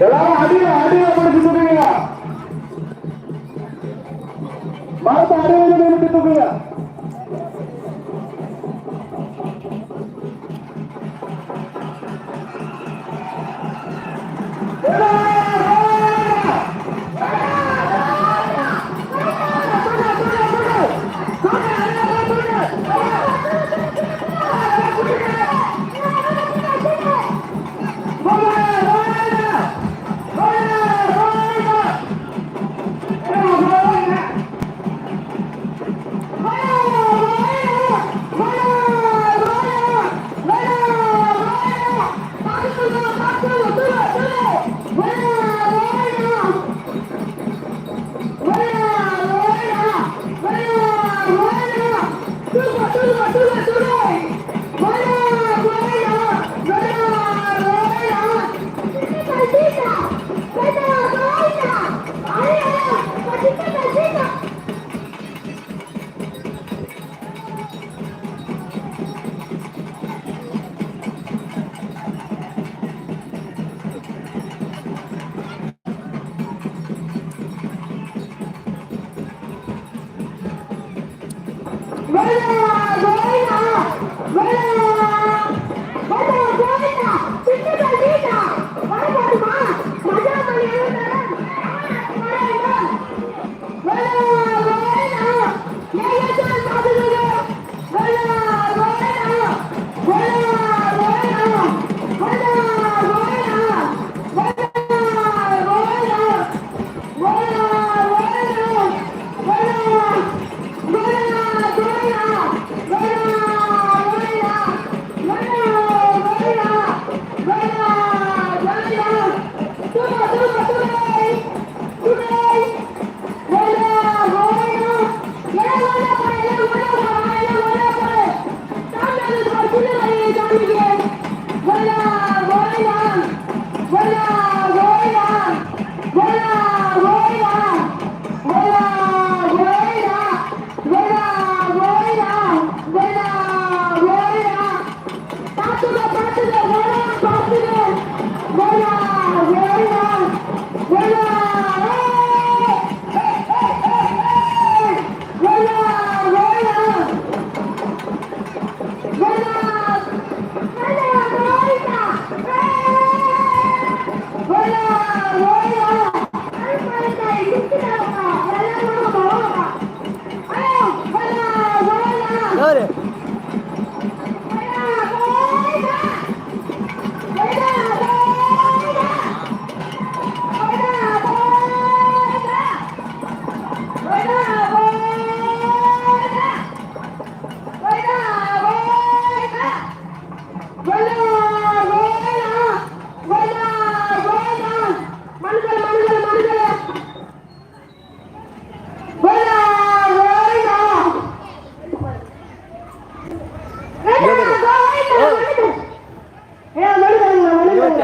எல்லாரும் அடிய அடிய முடிச்சு தூக்குங்க. மரத்தை அடிய முடிச்சு தூக்குங்க யாரு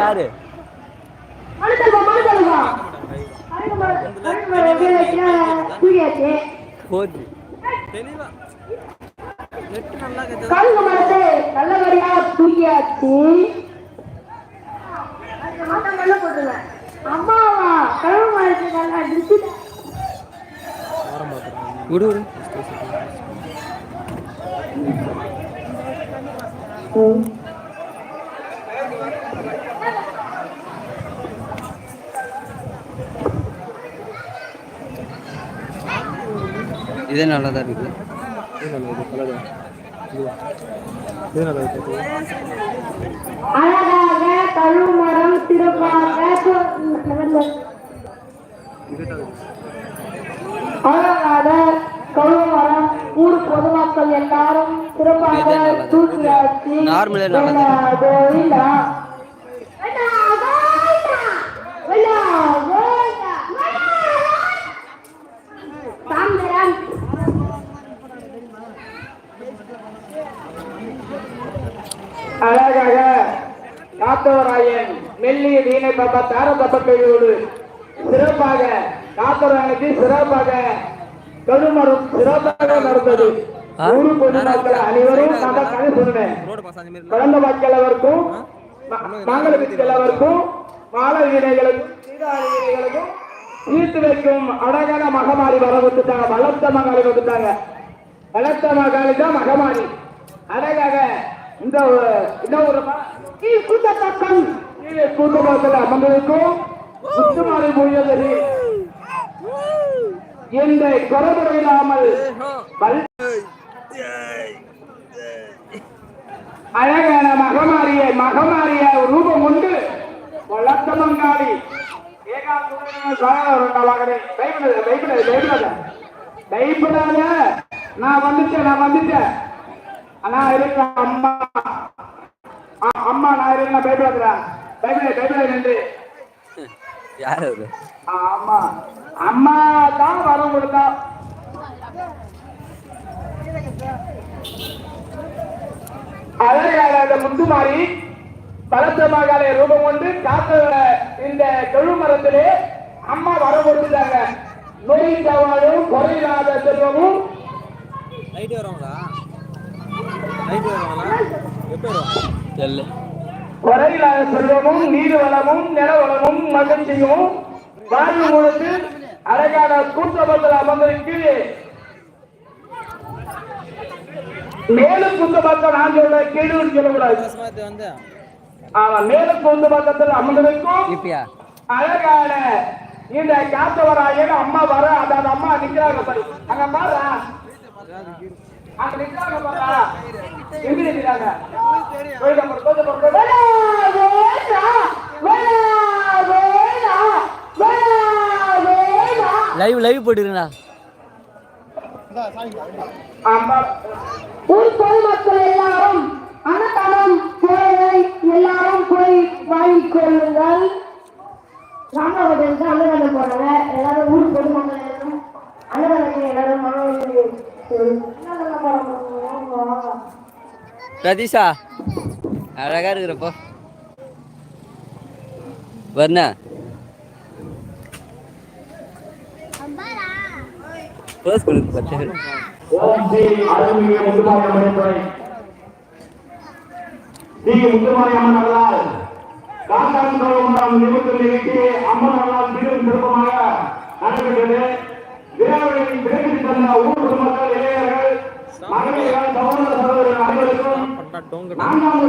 யாரு? ஆறு தெளிவா மரத்தை நல்லபடியா தூக்கியாச்சு அம்மாவா மரத்தை நல்லா விடு. விடு இதே நல்லா தான் இருக்குது அழகாக கழுகு மரம் சிறப்பாக அழகாக கழுகு மரம் ஊர் பொதுமக்கள் எல்லாரும் சிறப்பாக தூக்கியாச்சு நார்மலே நல்லா தான் கோவிந்தா சாமியார் அழகாக காத்தவராயன் மெல்லிய வீணை பாப்பா தார தப்பக்கையோடு சிறப்பாக காத்தவராயனுக்கு சிறப்பாக கருமரம் சிறப்பாக நடந்தது? ஊரு பொதுமக்கள் அனைவரும் கதை சொன்னேன் குழந்தை வாக்கியலவருக்கும் மங்கள வீட்டுக்கு எல்லாருக்கும் மாலை வீணைகளுக்கும் தீர்த்து வைக்கும் அழகான மகமாரி வர வந்துட்டாங்க வளர்த்த மகாளி வந்துட்டாங்க வளர்த்த மகாளி தான் மகமாரி. அழகாக இந்த இந்த ஒரு ம- கூட்டத்தக்கம் கீழே கூட்டத்தில் அமர்ந்திருக்கும் முத்துமாரி மொழியதறி இந்த குறமுறையில்லாமல் பல் அழகான மகமாரிய மகமாரிய ரூபம் உண்டு வளர்த்த பயப்படாத நான் வந்துட்டேன் நான் வந்துட்டேன் நான் இருக்கேன் அம்மா அம்மா நான் பயப்படாதா பயப்பட பயப்பட நன்றி. யார் அவரு ஆமா அம்மா தான் வரம் கொடுத்தா. அழகாக அந்த முத்துமாரி பலத்த மகாலய ரூபம் கொண்டு காத்த இந்த தொழுமரத்திலே அம்மா வரம் கொடுத்துட்டாங்க. நோய் தவாலும் குறையில்லாத செல்வமும். நைட்டு வருவாங்களா நைட்டு வருவாங்களா எப்போ வருவாங்க? தெரியல. குறையில்லாத செல்வமும் நீர் வளமும் நில வளமும் மகிழ்ச்சியும் வாழ்வு பொழுது அழகான கூட்டபத்தில் அமர்ந்திருக்கு. மேலும் குந்த பக்கம் நான் சொல்ற கீழே சொல்லக்கூடாது. ஆமா மேலும் குந்த பக்கத்தில் அமர்ந்திருக்கும் இப்பயா. அழகான இந்த காத்தவராயன் அம்மா வர அந்த அம்மா நிக்கிறாங்க பாரு. அங்க பாரு. அங்க நிக்கிறாங்க? பாரு எங்க நிக்கிறாங்க வேணா வேணா வேணா வேணா வேணா லைவ் லைவ் பொதுமக்கள் எல்லாரும் அன்னதானம் சேவை எல்லாரும் போய் வாங்கிக் கொள்ளுங்கள். ராமநாதன் அன்னதானம் போடுறாங்க எல்லாரும் ஊர் பொதுமக்கள் எல்லாரும் அன்னதானம் போடுறாங்க. பிரதீஷா அழகா இருக்கிறப்போ. வர்ண. போஸ் பத்து அவர்களால் நிகழ்ச்சி அம்மன் அவர்களால் மிகவும் சிறப்பமாக நடைபெற்றது. தந்த ஊர் பொதுமக்கள் இளைஞர்கள் மகளிர்கள் அனைவருக்கும் நான்காம்